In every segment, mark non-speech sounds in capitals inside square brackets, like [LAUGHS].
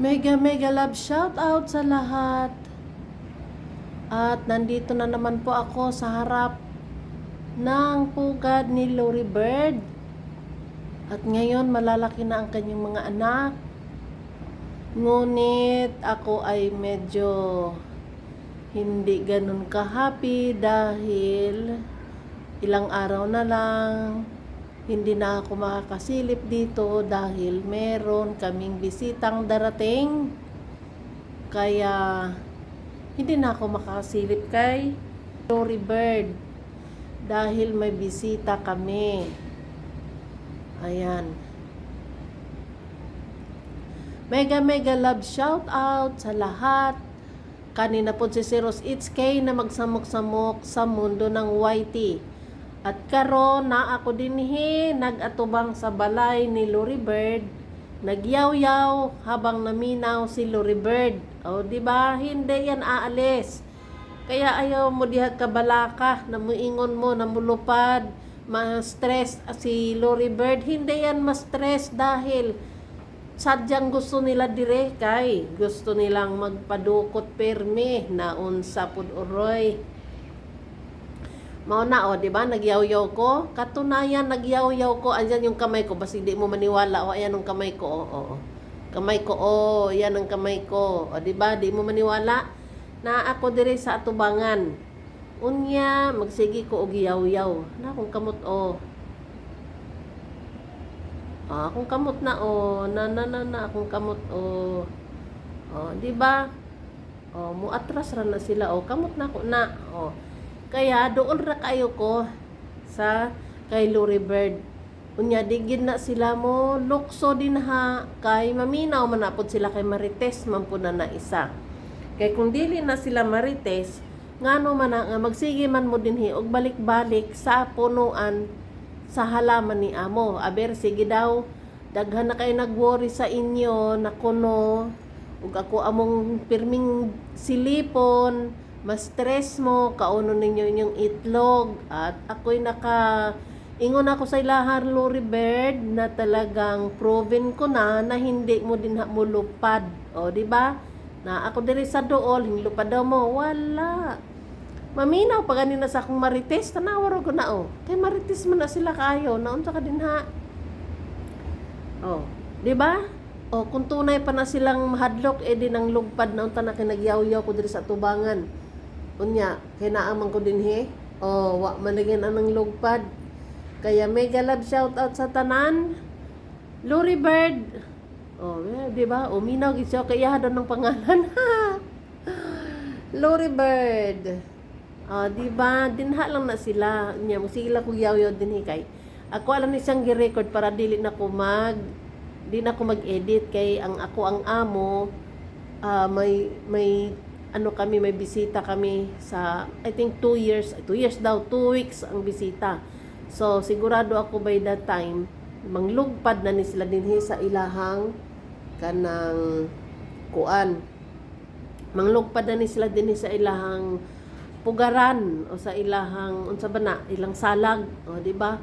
Mega mega love shout out sa lahat. At nandito na naman po ako sa harap ng pugad ni Lori Bird. At ngayon malalaki na ang kanyang mga anak. Ngunit ako ay medyo hindi ganun ka-happy dahil ilang araw na lang hindi na ako makakasilip dito dahil meron kaming bisitang darating. Kaya hindi na ako makakasilip kay Lori Bird dahil may bisita kami. Ayan. Mega mega love shout out sa lahat. Kanina po si Zeros It's K na magsamok-samok sa mundo ng YT. At karon na ako dinhi nagatubang sa balay ni Lori Bird. Nagyaw-yaw habang naminaw si Lori Bird. O di ba hindi yan aalis. Kaya ayaw mo diha ka balaka na muingon mo na mulupad, ma-stress si Lori Bird. Hindi yan ma-stress dahil sadyang gusto nila dire kay gusto nilang magpadukot permi na unsa pud uroy. Mao na o, di ba? Nagyaw-yaw ko. Katunayan, nagyaw-yaw ko. Andyan yung kamay ko. Basta hindi mo maniwala. O, ayan ang kamay ko. O, o, o. Kamay ko. O, yan ang kamay ko. O, di ba? Di mo maniwala. Na ako dire sa atubangan. Unya, magsigi ko og yaw-yaw. Na akong kamot o. Ah, akong kamot na o. Na na na na akong kamot o. O, di ba? O, muatras ra na sila o. Kamot na ako na. O. Kaya doon ra kayo ko sa kay Lori Bird. Unya digid na sila mo lukso din ha kay maminaw man na pod sila kay Marites man po na isa. Kay kung dili na sila Marites, ngano man nga magsige man mo dinhi og balik-balik sa punuan sa halaman ni amo. Aber sige daw daghan na kay nagworry sa inyo na kuno ug ako among pirming silipon ma-stress mo, kauno ninyo inyong itlog at ako'y naka ingon ako sa ilahan Lori Bird na talagang proven ko na na hindi mo din mo lupad. O, di ba? Na ako diri sa dool, hinlupad daw mo. Wala. Maminaw pa ganina sa akong marites, tanawar ko na o. Kay marites man na sila kayo, naunsa ka din ha. Oh, di ba? O kung tunay pa na silang mahadlok, eh din ang lugpad na unta na kinagyaw-yaw ko diri sa tubangan. Unya, kinaaman ko din he. O, wa managin anang lugpad. Kaya mega love shout out sa tanan. Lori Bird. Oh, eh, di ba? Uminaw gid siya kaya ng pangalan. [LAUGHS] Lori Bird. Ah, di ba? Dinha lang na sila. Nya mo sila ko yaw-yaw din kay. Ako alam ni siyang gi-record para dili na ko mag di na ako mag-edit kay ang ako ang amo ah, may may ano kami may bisita kami sa I think 2 years 2 years daw 2 weeks ang bisita. So sigurado ako by that time manglugpad na ni sila dinhi sa ilahang kanang kuan. Manglugpad na ni sila dinhi sa ilahang pugaran o sa ilahang unsa ba na ilang salag o di ba?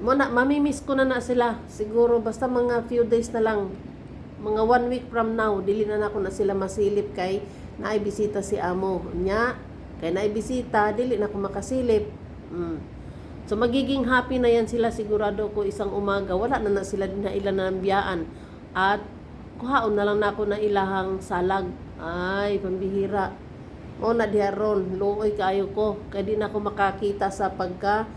Mo na mamimiss ko na na sila siguro basta mga few days na lang mga one week from now dili na nako na sila masilip kay naibisita si amo nya kay naibisita dili na ako makasilip. Mm. so magiging happy na yan sila sigurado ko isang umaga. Wala na na sila din na ilan na biyaan at kuhaon na lang na ako na ilahang salag. Ay pambihira. O na diharon luoy kayo ko. Kay di na ako makakita sa pagka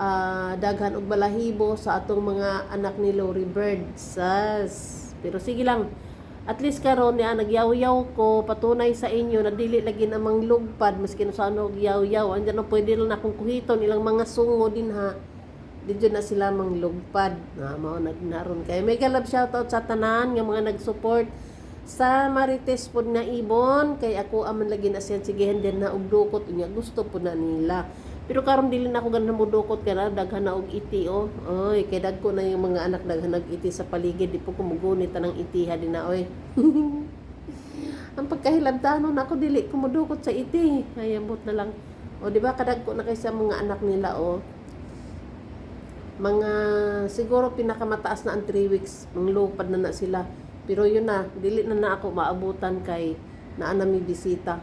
ah, daghan og balahibo sa atong mga anak ni Lori Bird. Sas. Pero sige lang. At least karon niya nagyaw-yaw ko patunay sa inyo na dili lagi namang lugpad maski no sa ano yaw-yaw. Andiyan na pwede lang akong kuhiton ilang mga sungo din ha. Dito na sila mang lugpad. Na mao na naron kay mega love shoutout sa tanan nga mga nag-support sa Marites pod na ibon kay ako aman lagi na siya sige din na og dukot unya gusto po na nila pero karon dili na ako ganahan mo dukot kay daghan na og iti oh. Oy kay dagko na yung mga anak daghan nag iti sa paligid. Di po ko mugunit tanang itiha din na oy. [LAUGHS] Ang pagkahilabtanon ako dili ko modukot sa iti. Ayabot na lang. O di ba kadagko na kay mga anak nila oh. Mga siguro pinakamataas na ang 3 weeks manglupad na na sila. Pero yun na, dili na na ako maabutan kay naa na may bisita.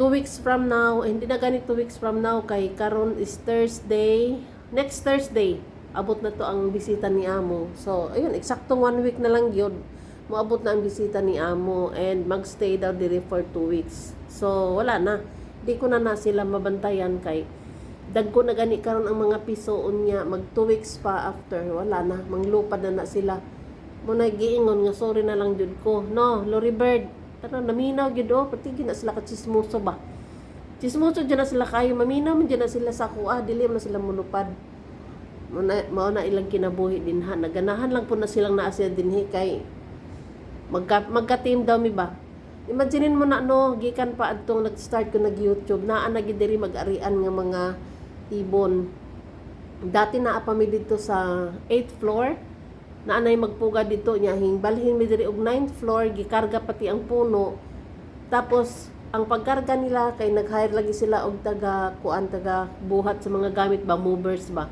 Two weeks from now, hindi na ganit two weeks from now kay karon is Thursday. Next Thursday, abot na to ang bisita ni Amo. So, ayun, eksaktong one week na lang yun. Moabot na ang bisita ni Amo and magstay daw diri for two weeks. So, wala na. Di ko na na sila mabantayan kay dagko na gani karon ang mga pisoon niya mag two weeks pa after wala na manglupad na na sila mo na giingon nga sorry na lang jud ko no Lori Bird tara naminaw gid oh pati gid na sila ka chismoso ba chismoso dyan na sila kayo maminaw man dyan na sila sa kuha dili man sila mulupad mo na, mao na ilang kinabuhi din ha naganahan lang po na silang naasya dinhi kay magka, magka-team daw mi ba Imaginein mo na no, gikan pa adtong nag-start ko nag-YouTube, naa na gid diri mag-arian nga mga ibon. Dati naa pa mi dito sa 8th floor. Naa nay magpuga dito nya balhin mi diri og 9th floor, gikarga pati ang puno. Tapos ang pagkarga nila kay nag-hire lagi sila og taga kuan taga buhat sa mga gamit ba movers ba.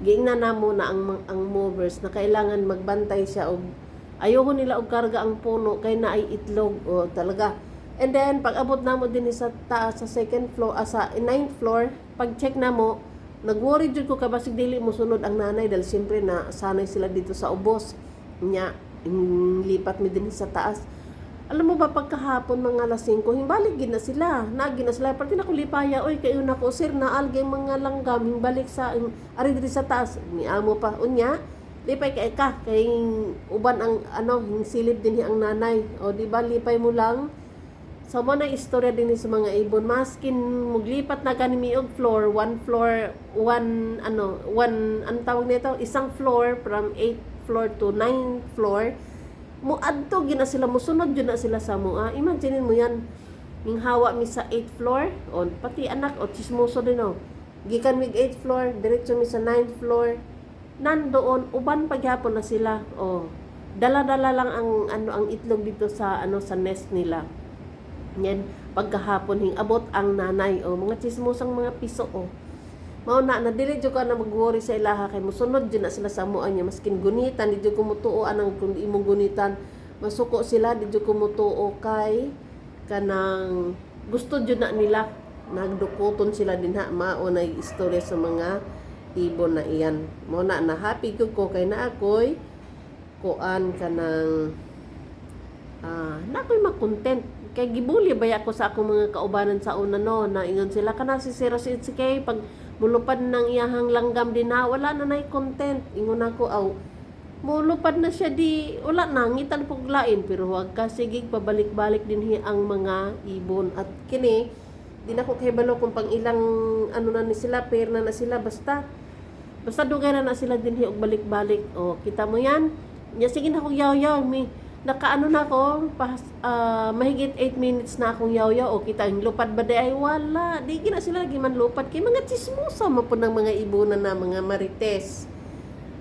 Giingnan na na ang ang movers na kailangan magbantay siya og ayoko nila og karga ang puno kay na ay itlog o talaga and then pag abot na din sa taas sa second floor ah, sa ninth floor pag check na mo nagworry jud ko kabasig dili mo sunod ang nanay dahil siyempre na sanay sila dito sa ubos. Nya lipat mi din sa taas. Alam mo ba pagkahapon mga alas 5 himbalik gid na sila. Nagi na sila. Pati na ko lipaya oy kayo na ko sir na algay mga langgam himbalik sa ari diri sa taas. Ni amo pa unya lipay kay ka kay uban ang ano yung silid din ang nanay. O di ba lipay mo lang so mo na istorya din sa mga ibon. Maskin muglipat na gani mi og floor one floor one ano one ang tawag nito? Isang floor from 8 floor to 9 floor. Mo adto gina sila musunod jud na sila sa mua. Imagine mo yan ning hawa mi sa 8th floor. O pati anak o chismoso din o. Gikan mig 8th floor diretso mi sa 9th floor. Nandoon uban pagyapon na sila oh dala-dala lang ang ano ang itlog dito sa ano sa nest nila yan pagkahapon hing abot ang nanay oh mga chismosang mga piso oh. Mao na na dili ka na mag-worry sa ilaha kay mosunod jud na sila sa muan niya. Maskin gunitan di jud ko mutuo anang kung di mo gunitan masuko sila di jud ko mutuo kay kanang gusto jud na nila. Nagdukuton sila din ha mao na istorya sa mga ibon na iyan. Mo na na happy ko ko kay na ako'y kuan ka ng ah na ako'y makontent kay gibuli ba ako sa akong mga kaubanan sa una no? Na ingon sila kana si Zero si kay pag mulupad ng iyahang langgam din na wala na nay content. Ingon ako aw mulupad na siya di wala na ngitan pug lain. Pero wag ka sige pabalik-balik din hi ang mga ibon. At kini di na ko kahibalo kung pang ilang ano na ni sila pair na na sila basta basta dugay na na sila din hi og balik-balik. O kita mo yan? Nya sige na ko yaw-yaw mi nakaano na ako pas, ah, mahigit 8 minutes na akong yaw-yaw o kita yung lupad ba di? Ay wala. Di gina sila lagi man lupad. Kay mga chismosa mo po ng mga ibunan na mga marites.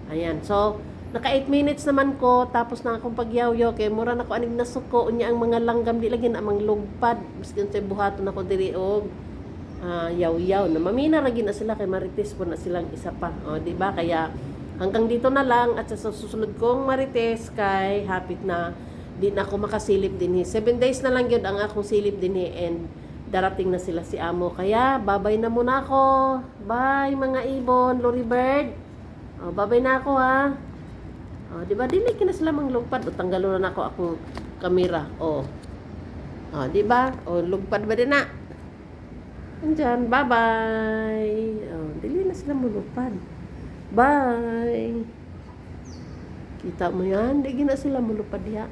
Ayan so naka 8 minutes naman ko tapos na akong pagyaw-yaw kay mura na ko anig nasuko unya ang mga langgam di lagi na amang lugpad biskin sa buhaton ako diri og ah, yaw-yaw. Na mamina ra na sila kay marites po na silang isa pa. O di ba? Kaya hanggang dito na lang at sa susunod kong marites kay hapit na di na ako makasilip din 7 days na lang yun ang akong silip din and darating na sila si amo kaya babay na muna ako bye mga ibon Lori Bird oh, babay na ako ha Oh, di ba dili kina sila manglugpad o tanggalo na ako akong kamera. Oh. Oh, di ba? Oh, lugpad ba din na? Andiyan, bye-bye. Oh, dili na sila mulupad. Bye. Kita mo yan? Di na sila mulupad ya.